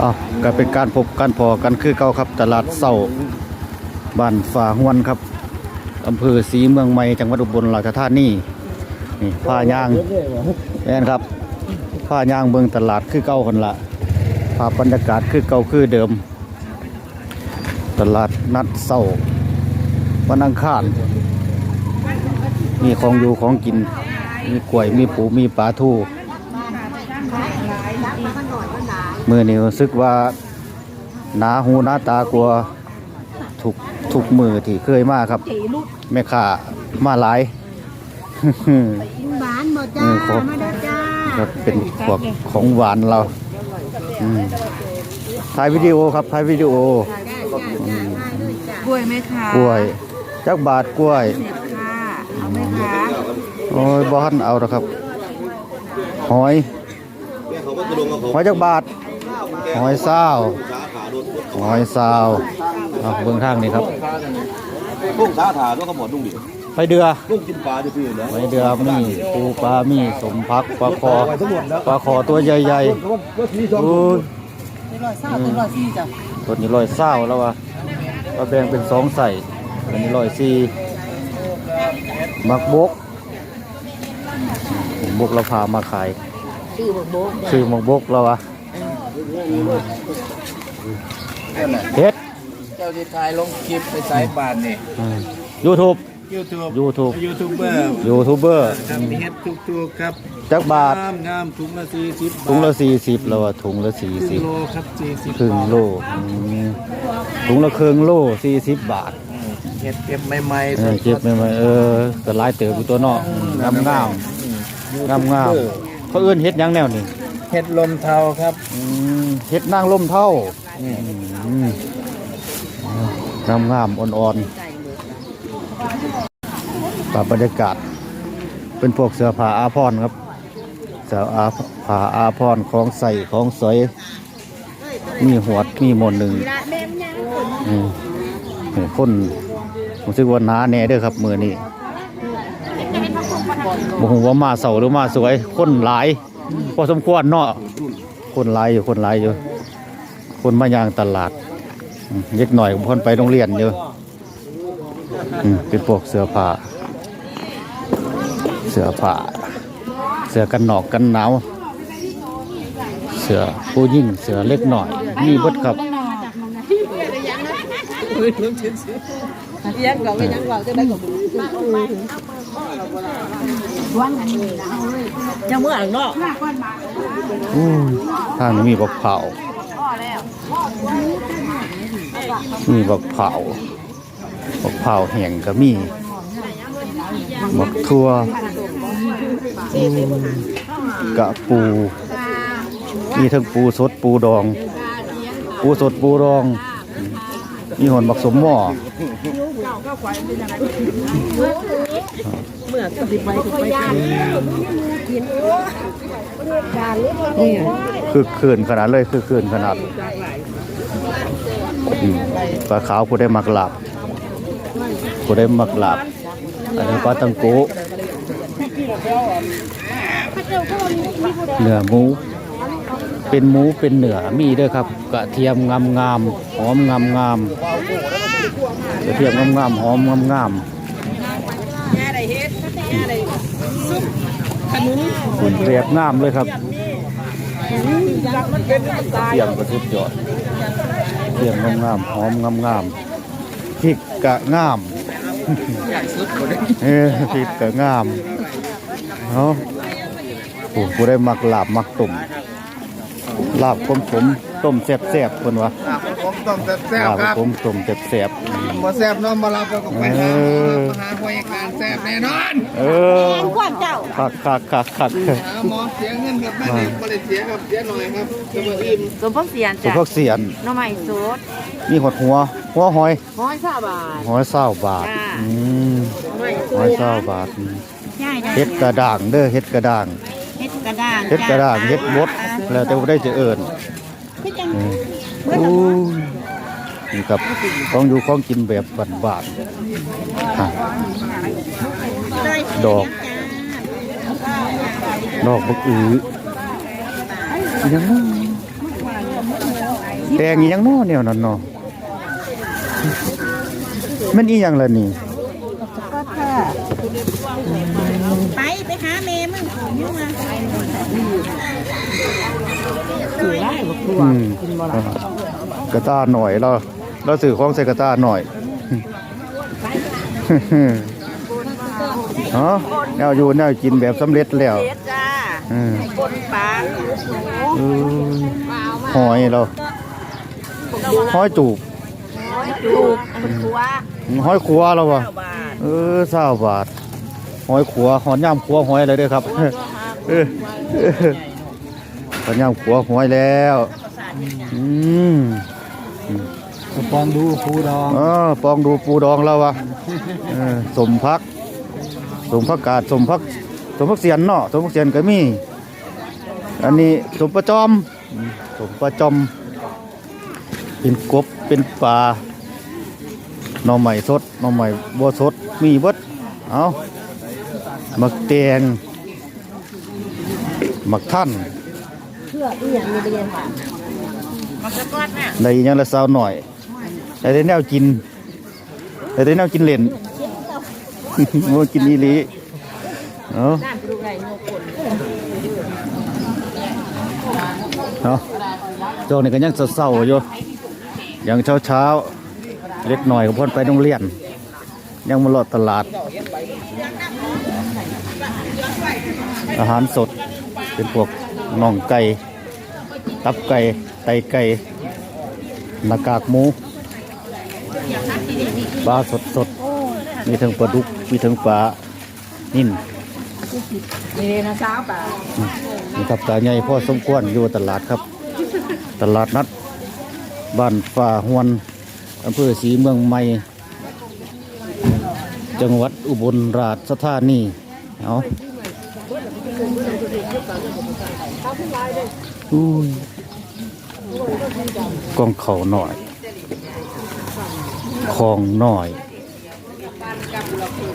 อะก็เป็นการพบกันพอกันคือเก่าครับ ตลาดเศร้าบ้านฝ่าหวนครับอำเภอศรีเมืองใหม่จังหวัดอุบลราชธานีนี่ผ้ายางแม่นครับผ้ายางเมืองตลาดคือเก่าคนละภาพบรรยากาศคือเก่าคือเดิม ตลาดนัดเศร้าวันอังคารมีของอยู่ของกิน มีกล้วยมีปูมีปลาทู มือนี่รู้สึกว่าหนาหูหนาตากลัวทุกทุกมือที่เคยมาครับ แม่ค้ามาหลายหวานหมดเอจ้าอครับมาเด้อจ้าก็เป็นพวกของหวานเราอืมถ่ายวิดีโอครับถ่ายวิดีโอกล้วยไหมคะกล้วยจักบาทกล้วยเสียบค่ะเอาไหมคะโอ้ยบ่ทันเอาแล้วครับหอย หอยจักบาทหอยเศร้าหอยเศร้าเอาเบื้องข้างนี่ครับกุ้งสาถาก็ขมอดดุ้งดิไปเดือกุ้งกินปลาจะพี่นะไว้เดือมีปูปลามีสมพักปลาคอปลาคอตัวใหญ่ๆอู้ยร้อยเศร้าถึงร้อยสี่จ้ะตัวนี้ร้อยเศร้าแล้ววะเราแบ่งเป็นสองใส่ตัวนี้ร้อยสี่มักบกบกเราพามาขาย ชื่อบอกโบ๊ะซื้อมักบกแล้ววะเฮ็ดเจ้าที่ถ่ายลงคลิปไปสายบานนี่ยูทูบ ยูทูบยูทูบยูทูบเบอร์ยูทูบเบอร์ครับมีเฮ็ดทุกๆครับจักบาทงามงามถุงละสี่สิบถุงละสี่สิบแล้ววะถุงละสี่ครึ่สิงบโลครับสี่สิบครึ่งโลอืมถุงละครึ่งโลสี่สิบบาทเฮ็ดเก็บใหม่เออเจ็บไหมไหมเออก็หลายเติบอยู่ตัวเนาะงามงาม งามงาม เขาเอื้นเฮ็ดหยังแนวนี่เฮ็ดลมเทาครับ อืมเฮ็ดนางลมเท่าอืมงามงามอ่อนๆปรับบรรยากาศ เป็นพวกเสื้อผ้าอาภรณ์ครับเสื้ออาผ้าอาภรณ์ของใส่ของสวยมีหวดมีหมดหนึ่ง อืมนี่คนผมคิดว่าหนาแน่เด้อครับมือนี้ บ่ฮู้ว่ามาเสาหรือมาสวย คนหลาย พอสมควรเนาะคนหลายอยู่คนหลายอยู่ คนมายางตลาดเล็กหน่อยคนไปโรงเรียนอยู่เป็นพวกเสื้อผ้าเสื้อผ้าเสื้อกันหนอกกันหนาวเสื้อผู้ยิ่งเสื้อเล็กหน่อยมีเบดครับยังก่าก็ยังก่าจะได้กับ วันอันนี้เอาเลยจะเมื่อไหร่เนาะอู้ทางนี้มีบักเผามีบักเผาบักเผาแห้งก็มีบักทั่วกะปู มีทั้งปูสดปูดอง ปูสดปูดอง มีหอนบักสมหม้อ เมื่อก็สิไปก็ไปกันคือคืนขนาดเลยคือคืนขนาดอืมปลาขาวผู้ได้มักหลับผู้ได้มักหลับอันนี้ปลาตังโกเนื้อหมู เป็นหมูเป็นเนื้อมีด้วยครับ กระเทียมงามงามหอมงามงามกระเทียมงามงามหอมงามงามคุณเรียบงามเลยครับเทียมกระสุดยอดเทียมงามงามหอมงามงามพริกกะงามเออพริกกะงามเนาะโอ้ผู้ได้มักหลาบมักต้ม ลาบขมขมๆต้มแซ่บแซ่บๆคนวะผมต้มแซ่บลาบครับขมต้มแซ่บแซ่บบ่แซ่บน้องมารับแล้วก็ไปหาเออมาหาพยาการแซ่บแน่นอนๆเออขวัญเจ้าคักคักคักคักหาหมอเสียเงินครับแม่นี่บ่ได้เสียครับเสียหน่อยครับจะมาอิ่มสมพงเสียนสุจ้ะภาพเสียนน้องใหม่สดมีหดหัว หัวหอยร้อยสาบาทหอยเศร้าบาทจ้าอืมหอยเศร้าบาทอืมใช่ได้เฮ็ดกระด่างเด้อเฮ็ดกระด่าง เฮ็ดกระด้างเฮ็ดกระด่างเฮ็ดบด แล้วแต่ว่าได้จะเอิ้นคือจังอืมอู้นี่ครับของอยู่ของกินแบบบ้านๆฮะดอก ดอกบักอือยังแตงอีหยังน้อแนวนั้นเนาะมันอีหยังล่ะนี่ไป ไปหาเมย์มึงยุ่งมา ถือได้บอกตัวอืมกระตาหน่อยเราเราซื้อของใส่กระตาหน่อยเนาะแนวอยู่แนวกินแบบสำเร็จแล้วเด็ดจ้าอืมปนปลาเออหอยเราหอยจูบจูบมันตัวหอยขัวเราวะเก้าบาทเออเศร้าบาทหอยขัวหอยย่ำขัวหอยอะไรเด้อครับเออ เออหอยย่ำขัวหอยแล้วอืมปองดูฟูดองเออปองดูปูดองแล้ววะเออสมพัก สมพักกาดสมพัก สมพักเสียนเนาะสมพักเสียนก็มี อันนี้สมประจอมอืมสมประจอม เป็นกบเป็นปลาหน่อใหม่สดหน่อใหม่บัวสดมีเบิดเอาหมักแตงหมักท่าน เพื่อเอี่ยมันจะก้อนน่ะในยังละสาวหน่อยในได้แนวกินในได้แนวกินเล่นมักินอีหลีเนาะน้ำดูไรโมกุลเนาะช่วงนี้ก็ยังเศร้าๆอยู่ยังเช้าเช้าๆเล็กหน่อยก็พ้นไปโรงเรียน ยังมาเลาะตลาด อาหารสดเป็นพวก น่องไก่ ตับไก่ ไตไก่หน้ากากหมู ปลาสดสดๆมีทั้งปลาดุก มีทั้งปลานิ่นนี่เลยนะสาวป่านี่ครับตาใหญ่พ่อสมควรอยู่ตลาดครับ ตลาดนัด บ้านฝ่าหวนอำเภอศรีเมืองใหม่ จังหวัดอุบลราชธานี เอา อุ้ยกองเขาหน่อยคลองหน่อย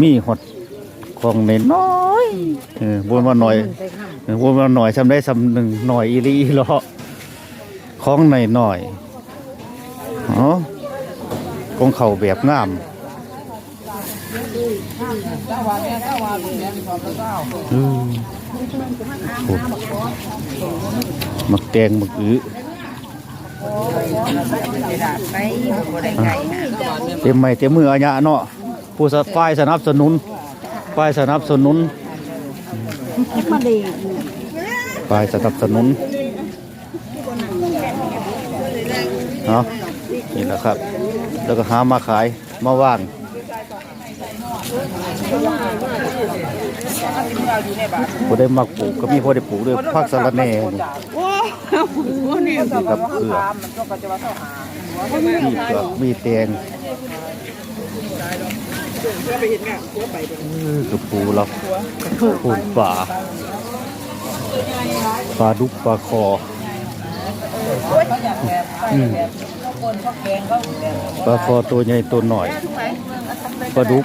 มีหดคลองในน้อยเออบนว่าหน่อยเออวนมาหน่อยทำได้สำหนึ่งหน่อยอีหลีอีหลอคลองหน่อยหน่อยอ๋อกองเขาแบบงาม อืมโอ้มักแตงมักอื้อเต็มไม้เต็มมืออาญะเนาะผู้สฝ่ายสนับสนุนฝ่ายสนับสนุนมาดีฝ่ายสนับสนุนเนาะนี่แหละครับ แล้วก็หามาขายมาว่าง ผู้ได้มักปลูกก็มีผู้ได้ปลูกด้วยผักสะระแหน่นี่โอ้โหนี่กับเผือกมีเผือกมีแตงกับปูเราปูป่าปลาดุกปลาคอปลาคอตัวใหญ่ตัวหน่อยปลาดุก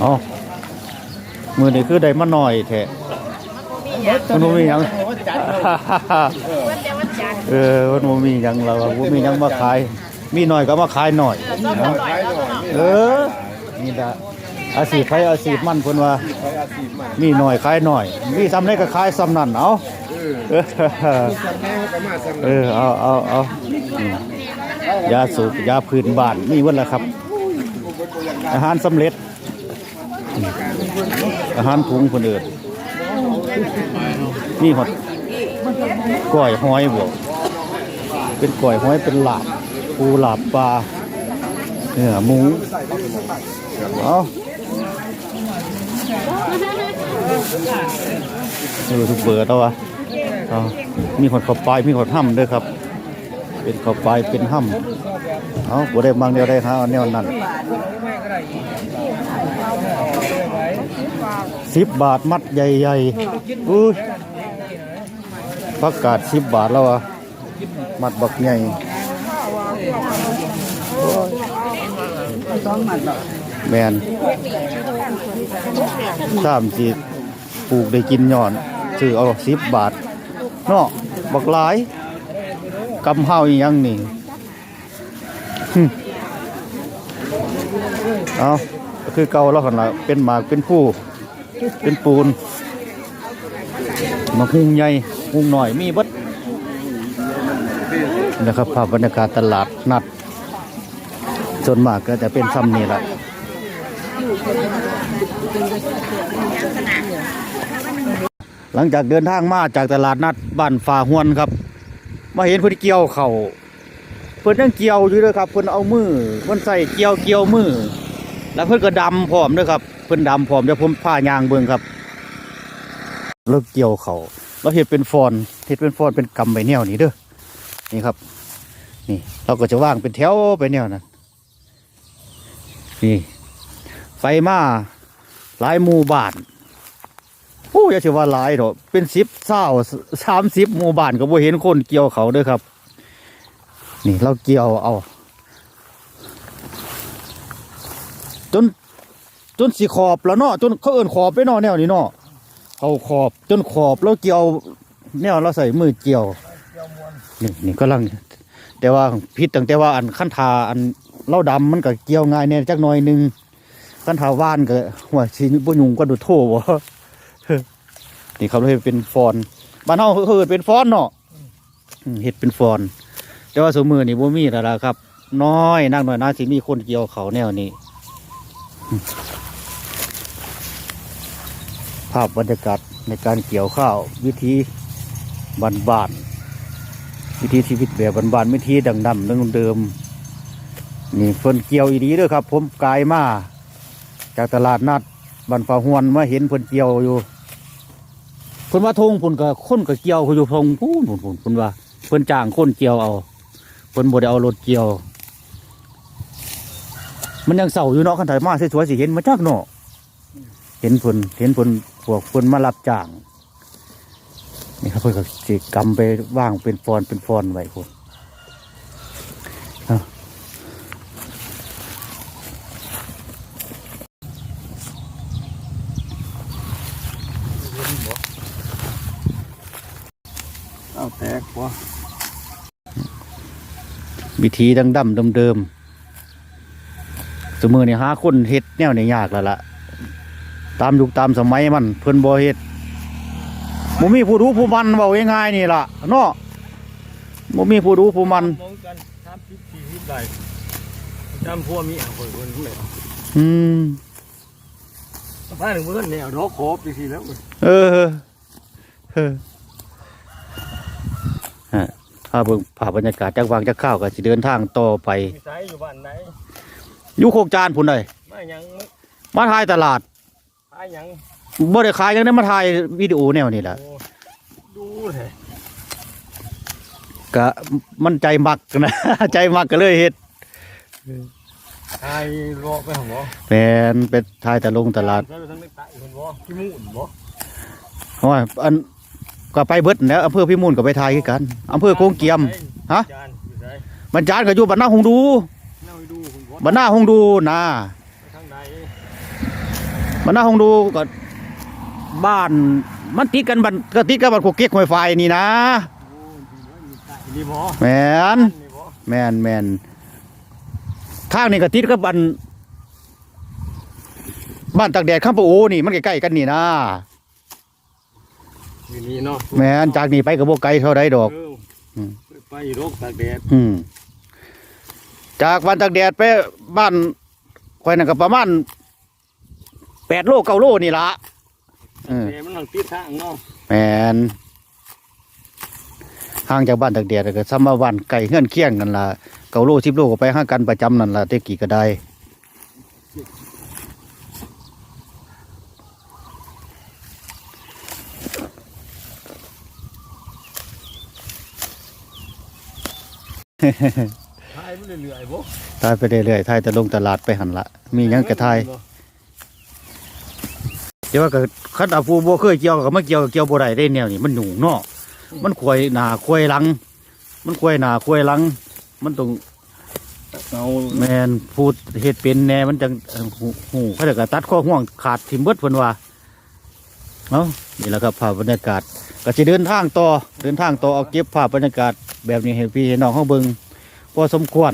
เอามือนี่คือได้มาหน่อยแท้มันบ่มีหยังเออมันบ่มีหยังเราบ่มีหยังมาขาย มีหน่อยก็มาขายหน่อยเนาะเออนี่ละอาชีพไผอาชีพมันเพิ่นว่ามีหน่อยขายหน่อย มีซ้ำได้ก็ขายซ้ำนั่นเอา เออเอาเอาเอายาสูบยาพื้นบ้านมีหมดแล้วครับ อาหารสำเร็จ อาหารถุงคนอื่นมีหอดก้อยหอยบวกเป็นก้อยหอยเป็นหลาบปูหลาบปลาเนื้อหมูเอาเออทุกเบอร์แล้ววะ เอามีคนขับปลายมีคนห้ำด้วยครับ เป็นขับปลายเป็นห้ำเอาบ่ได้บางเดียวได้ฮะแนวนั้นสิบบาทมัดใหญ่ๆอุ้ยผักกาดสิบบาทแล้ววะมัดบักใหญ่แมนสามสิปลูกได้กินย้อนซื้อเอาสิบบาท เนาะบักหลายกำเฮาอีหยังนี่เอาก็คือเก่าแล้วกันละเป็นหมากเป็นผู้ เป็นปูนมาหุงใหญ่หุงหน่อยมีบัดนะครับภาพบรรยากาศตลาดนัดส่วนมากก็จะเป็นซ้ำนี่แหละ หลังจากเดินทางมาจากตลาดนัดบ้านฝ่าหวนครับ มาเห็นเพิ่นเกี่ยวเข่าเพิ่นยังเกี่ยวอยู่เลยครับเพิ่นเอามือเพิ่นใส่เกี่ยวเกี่ยวมือ แล้วเพิ่นก็ดำพร้อมด้วยครับเพิ่นดำพร้อมเดี๋ยวผมพายางเบิ่งครับแล้วเกี่ยวเขาเราเห็ดเป็นฟอนเห็ดเป็นฟอนเป็นกำไปแนวนี้เด้อนี่ครับ นี่เราก็จะว่างเป็นแถวไปแนวนั้นนี่ไฟมาหลายหมู่บ้าน โอ้ยาเชื่อว่าหลายเถอะเป็นสิบเศร้าสามสิบหมู่บ้านก็บ่เห็นคนเกี่ยวเขาด้อครับ นี่เราเกี่ยวเอา จน จนสีขอบแล้วเนาะจนเขาเอินขอบไปเนาะแนวนี้เนาะเขาขอบจนขอบแล้วเกี่ยวแนวเราใส่มือเกี่ยวนี่นี่ก็ลัง แต่ว่าพิษตั้งแต่ว่าอันขั้นทาอันเล่าดำมันก็เกี่ยวง่ายแน่จักหน่อยหนึงขั้นทาว่านก็หัวชีนบุญยุงก็ดูโถวะ นี่เขาเลยเป็นฟอนบ้านเฮาเขาเอิ้นเป็นฟอนเนาะอืมเฮ็ดเป็นฟอน แต่ว่าสมือนี่บ่มีแล้วล่ะครับ น้อยนักหน่อยน่าสิมีคนเกี่ยวเขาแนวนี้อืมภาพบรรยากาศในการเกี่ยวข้าววิธีบ้านๆวิธีชีวิตแบบบ้านๆวิธีดังดำเรื่องเดิมนี่เพิ่นเกี่ยวอีดีเด้อครับ ผมกายมาจากตลาดนัดบ้านฟ้าหวนมาเห็นเพิ่นเกี่ยวอยู่ เพิ่นว่าทงเพิ่นก็คนก็เกี่ยวเขาอยู่ทงพูนพุ่นเพิ่นว่าเพิ่นจ้างคนเกี่ยวเอาเพิ่นบ่ได้เอารถเกี่ยว มันยังเศร้าอยู่เนาะคันถ่ายมาสวยๆสิเห็นมาจากเนาะเห็นเพิ่นเห็นเพิ่นพวกเพิ่นมารับจ้างนี่ครับเพิ่นก็สิกำไปว่างเป็นฟอนเป็นฟอนไว้พุ่นเอา เอาแตกวะ วิธีดังดำเดิมๆสมือนี่หาคนเฮ็ดแนวนี่ยากแล้วล่ะ ตามยุคตามสมัยมัน เพิ่นบ่เฮ็ดบ่มีผู้รู้ผู้มันเว้าง่ายๆนี่ล่ะเนาะบ่มีผู้รู้ผู้มันมองกันสามสิบสี่สิบได้จำพวกมีอะคนคนผู้ใดอืมบ้านหนึ่งเมื่อเนี่ยรอครบปีทีแล้วเออเออฮะ ภาพเบิ่งภาพบรรยากาศจากวางจากข้าวก็สิเดินทางต่อไปมีสายอยู่บ้านไหนอยู่โคกจานพุ่นเลยมาหยังมาถ่ายตลาดหาหยังบ่ได้ขายยังได้มาถ่ายวิดีโอแนวนี้ล่ะโอ้ดูเลยก็มันใจมักนะ ใจมักก็เลยเฮ็ดทายรอไปหรอแฟนไปถ่ายแต่ลงตลาดใช้ไปทางนึกตายคนบ่พี่มุ่นบ่เพราะว่าอัน ก็ไปเบิดแล้วอำเภอพิมูลก็ไปถ่ายคือกันอำเภอโคงเกียม ฮะ บรรจานก็อยู่บ้านนาหงดูบ่บ้านนาหงดูนะบ้านนาหงดูก็บ้านมันติดกันบ้านก็ติดกับบ้านโคเก๊กหวยไฟนี่นะโอ้ยหอยู่ใต้นี่บ่แมนแมนแมนทางนี่ก็ติดกับบ้านบ้านตากแดดข้ามปะโอนี่มันใกล้ๆกันนี่นะ อยู่นี่เนาะแมนจากนี่ไปกับโบไกลเท่าไรดอก เอออืมไปโรคตากแดดอืมจากบ้านตากแดดไปบ้านคอยนั่นก็ประมาณแปดโลเก้าโลนี่ละ เออแต่มันทางติดทางเนาะแมนห่างจากบ้านตากแดดก็ซ้ำมาบ้านไก่เงื่อนเคียงกันละเก้าโลสิบโลก็ไปห้างกันประจำนั่นละเตกี่ก็ได้ ทายไปเรื่อยๆบ่ทายไปเรื่อยๆทายแต่ลงตลาดไปหันละ มีหยังกระทายแต่ว่าก็คันอาฟูบ่เคยเกี่ยวก็มาเกี่ยวก็เกี่ยวบ่ได้ได้แนวนี่มันหนุ่งเนาะมันควยหน้าควยหลัง มันควยหน้าควยหลัง มันต้องเอาแมนพูดเฮ็ดเป็นแหน่มันจังเอ่อหูหูเขาจะกตัดข้อห่วงขาดทิมเบิดเพิ่นว่า เอานี่แหละครับภาพบรรยากาศก็จะเดินทางต่อเดินทางต่อเอาเก็บภาพบรรยากาศแบบนี้เห็นพี่เห็นน้องข้างบิงพอสมควร